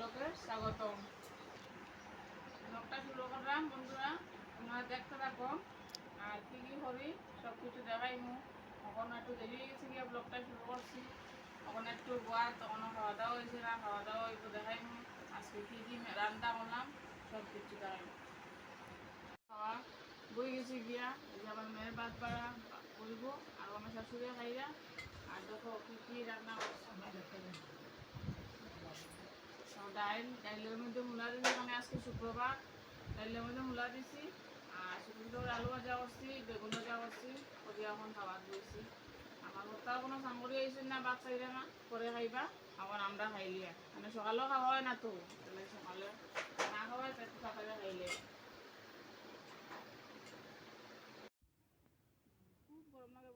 ব্লগে স্বাগতম। ব্লগটা শুরু করলাম, বন্ধুরা, তোমরা দেখতে থাকো। আর কী কী করি সব কিছু দেখাই মু তখন একটু দেরি হয়ে গেছি গিয়ে ব্লগটা শুরু করছি। তখন একটু গোয়া তখন খাওয়া দাওয়া হয়েছে না খাওয়া দাওয়া একটু দেখাই মু আজকে কী কী রান্না করলাম সব কিছু দেখাই খাওয়া বই গেছি গিয়া, এই যে আমার মেয়ের বাদ পাড়া করব, আর আমার শাশুড়ি খাইয়া। আর দেখো কী কী রান্না করছে ডাইল ডাইলের মধ্যে মূলা দিছি মানে আজকে শুক্রবার। ডাইলের মধ্যে মূলা দিছি, আর শুক্রবার আলু ভাজা করছি, বেগুন ভাজা করছি করি এখন খাবার দিয়েছি। আমার ওটাও কোনো সামগ্রী হয়েছে না খাইবে না, পরে খাইবা, আবার আমরা খাইলিয়া। মানে সকালেও খাওয়া হয় না তো সকালে না খাওয়াই পেট সকালে খাইলে।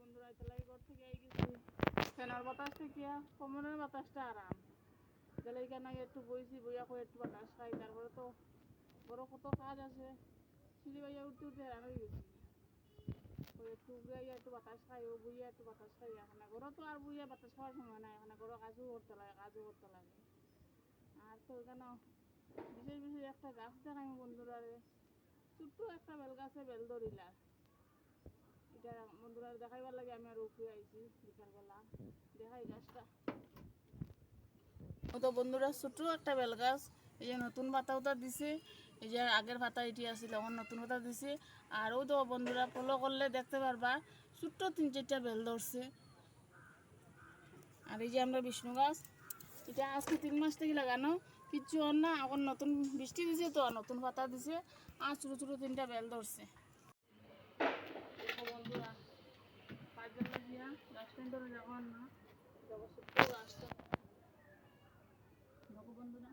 বন্ধুরা ঘর থেকে আই গেছি কমনের বাতাসটা আরাম। তাহলে এখানে একটু বইছি, বইয়া করে একটু বাতাস খাই তারপরে তো বড় কত কাজ আছে। সিঁড়ি বাইয়া উঠতে উঠতে হেরান হয়ে গেছি। একটু বাতাস খাই, ও বাতাস খাই, এখানে ঘরে তো আর বাতাস খাওয়ার সময় নাই, এখানে ঘরে কাজও করতে লাগে কাজও করতে লাগে। আর তো এখানে বিশেষ বিশেষ একটা গাছ দেখাই বন্ধুরা ছোট্ট একটা বেল গাছে বেল ধরিলা। এটা বন্ধুরা দেখাইবার লাগে, আমি আর উপরে আইছি বিকালবেলা। দেখাই গাছটা। ও তো বন্ধুরা ছোট একটা বেল গাছ এই যে নতুন পাতা উতা দিছে, এই যে আগের পাতা এটি আছিল এখন নতুন পাতা দিছে। আর ও তো বন্ধুরা ফলো করলে দেখতে পারবা, ছোট্ট তিন চারটা বেল ধরছে। আর এই যে আমরা বিষ্ণু গাছ, এটা আজকে তিন মাস থেকে লাগানো, কিচ্ছু হন না এখন নতুন বৃষ্টি দিছে তো নতুন পাতা দিছে, আর ছোটো ছোটো তিনটা বেল ধরছে। বন্ধুরা পাঁচজন যাওয়ার না দেখো ছোট্ট গাছটা দেখো বন্ধুরা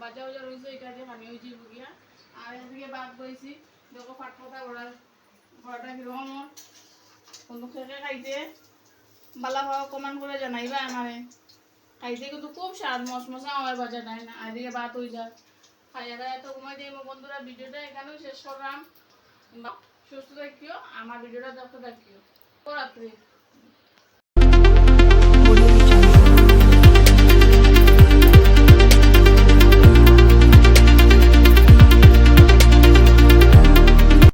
বাজা বাজা রয়েছে এটা দিয়ে পানি হয়েছে গিয়া আর এদিকে বাদ বইছি দেখো পাতা বড়া বড়াটা কীরকম খেয়ে খাইতে বালা ভাবা কমান করে জানাইবা আমারে খাইতে কিন্তু খুব স্বাদ মশমশা আমার বাজা নাই না আর এদিকে ভাত হয়ে যায় খাইয়া দাইয়া তো ঘুমাই দিই বন্ধুরা ভিডিওটা এখানেও শেষ করলাম সুস্থ থাকিও আমার ভিডিওটা দেখতে থাকিও। রাত্রি